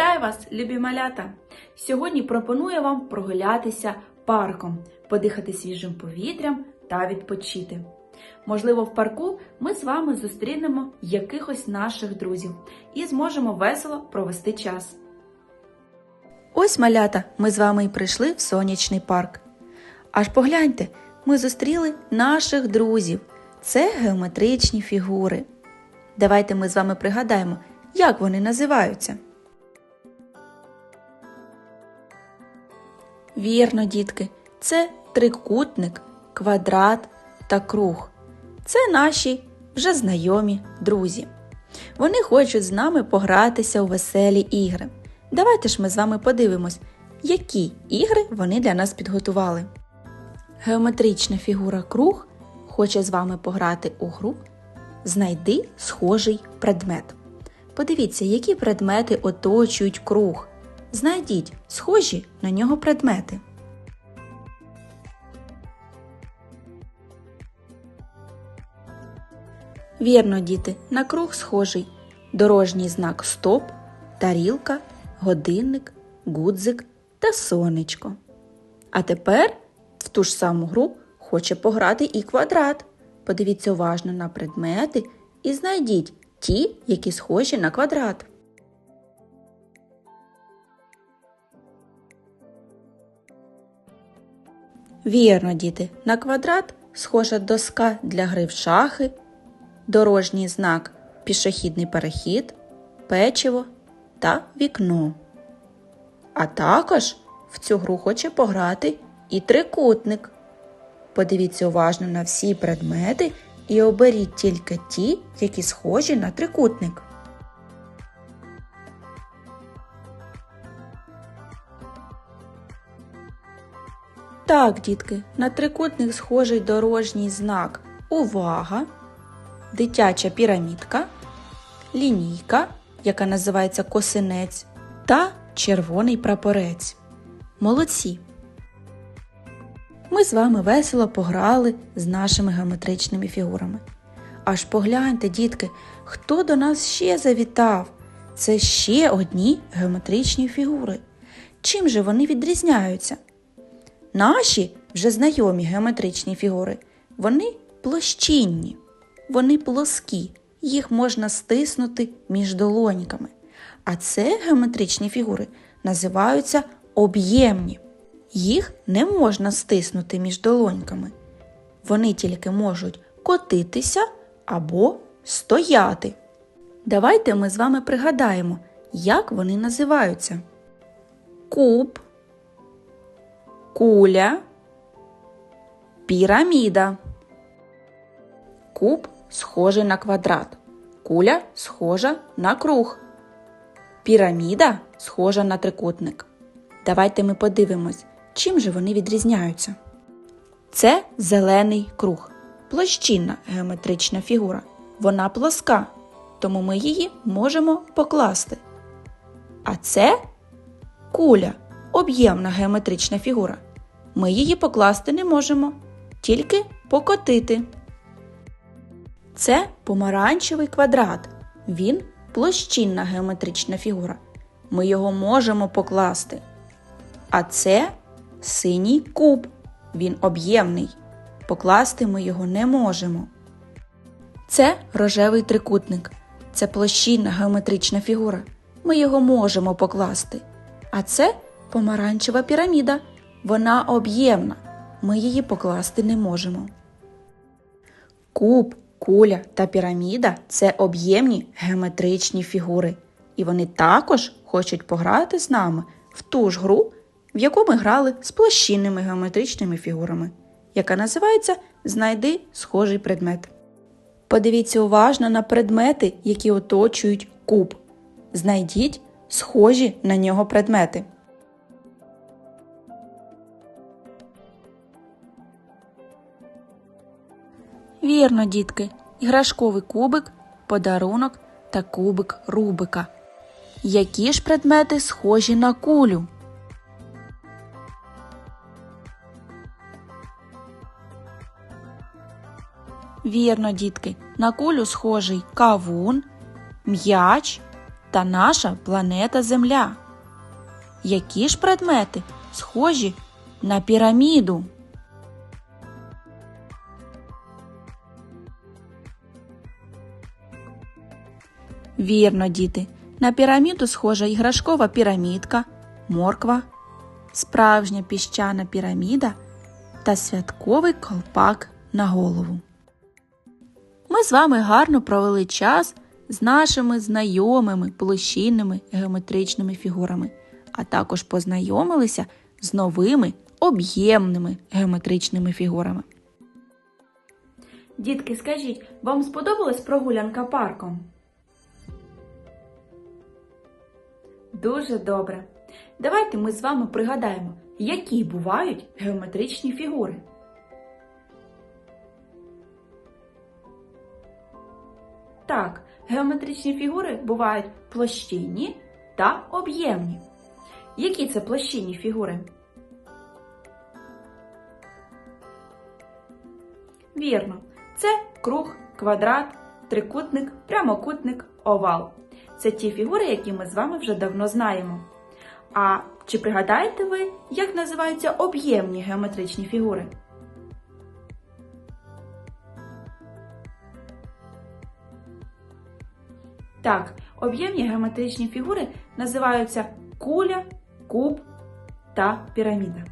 Вітаю вас, любі малята! Сьогодні пропоную вам прогулятися парком, подихати свіжим повітрям та відпочити. Можливо, в парку ми з вами зустрінемо якихось наших друзів і зможемо весело провести час. Ось малята, ми з вами і прийшли в сонячний парк. Аж погляньте, ми зустріли наших друзів. Це геометричні фігури. Давайте ми з вами пригадаємо, як вони називаються. Вірно, дітки, це трикутник, квадрат та круг. Це наші вже знайомі друзі. Вони хочуть з нами погратися у веселі ігри. Давайте ж ми з вами подивимось, які ігри вони для нас підготували. Геометрична фігура круг хоче з вами пограти у гру Знайди схожий предмет. Подивіться, які предмети оточують круг. Знайдіть схожі на нього предмети. Вірно, діти, на круг схожий дорожній знак Стоп, тарілка, годинник, гудзик та сонечко. А тепер в ту ж саму гру хоче пограти і квадрат. Подивіться уважно на предмети і знайдіть ті, які схожі на квадрат. Вірно, діти, на квадрат схожа доска для гри в шахи, дорожній знак пішохідний перехід, печиво та вікно. А також в цю гру хоче пограти і трикутник. Подивіться уважно на всі предмети і оберіть тільки ті, які схожі на трикутник. Так, дітки, на трикутник схожий дорожній знак Увага, дитяча пірамідка, лінійка, яка називається косинець, та червоний прапорець. Молодці! Ми з вами весело пограли з нашими геометричними фігурами. Аж погляньте, дітки, хто до нас ще завітав? Це ще одні геометричні фігури. Чим же вони відрізняються? Наші вже знайомі геометричні фігури, вони площинні, вони плоскі, їх можна стиснути між долоньками. А це геометричні фігури називаються об'ємні. Їх не можна стиснути між долоньками. Вони тільки можуть котитися або стояти. Давайте ми з вами пригадаємо, як вони називаються: куб, куля, піраміда. Куб схожий на квадрат. Куля схожа на круг. Піраміда схожа на трикутник. Давайте ми подивимось, чим же вони відрізняються. Це зелений круг, площинна геометрична фігура. Вона плоска, тому ми її можемо покласти. А це куля, об'ємна геометрична фігура. Ми її покласти не можемо, тільки покотити. Це помаранчевий квадрат. Він площинна геометрична фігура. Ми його можемо покласти. А це синій куб. Він об'ємний. Покласти ми його не можемо. Це рожевий трикутник. Це площинна геометрична фігура. Ми його можемо покласти. А це помаранчева піраміда. Вона об'ємна. Ми її покласти не можемо. Куб, куля та піраміда це об'ємні геометричні фігури. І вони також хочуть пограти з нами в ту ж гру, в яку ми грали з площинними геометричними фігурами, яка називається Знайди схожий предмет. Подивіться уважно на предмети, які оточують куб. Знайдіть схожі на нього предмети. Вірно, дітки, іграшковий кубик, подарунок та кубик Рубика. Які ж предмети схожі на кулю? Вірно, дітки, на кулю схожий кавун, м'яч, та наша планета Земля. Які ж предмети схожі на піраміду? Вірно, діти. На піраміду схожа іграшкова пірамідка, морква, справжня піщана піраміда та святковий колпак на голову. Ми з вами гарно провели час з нашими знайомими площинними геометричними фігурами, а також познайомилися з новими об'ємними геометричними фігурами. Дітки, скажіть, вам сподобалась прогулянка парком? Дуже добре. Давайте ми з вами пригадаємо, які бувають геометричні фігури. Так, геометричні фігури бувають площинні та об'ємні. Які це площинні фігури? Вірно, це круг, квадрат, трикутник, прямокутник, овал. Це ті фігури, які ми з вами вже давно знаємо. А чи пригадаєте ви, як називаються об'ємні геометричні фігури? Так, об'ємні геометричні фігури називаються куля, куб та піраміда.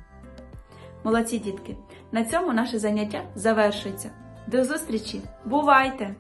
Молодці дітки! На цьому наше заняття завершується. До зустрічі! Бувайте!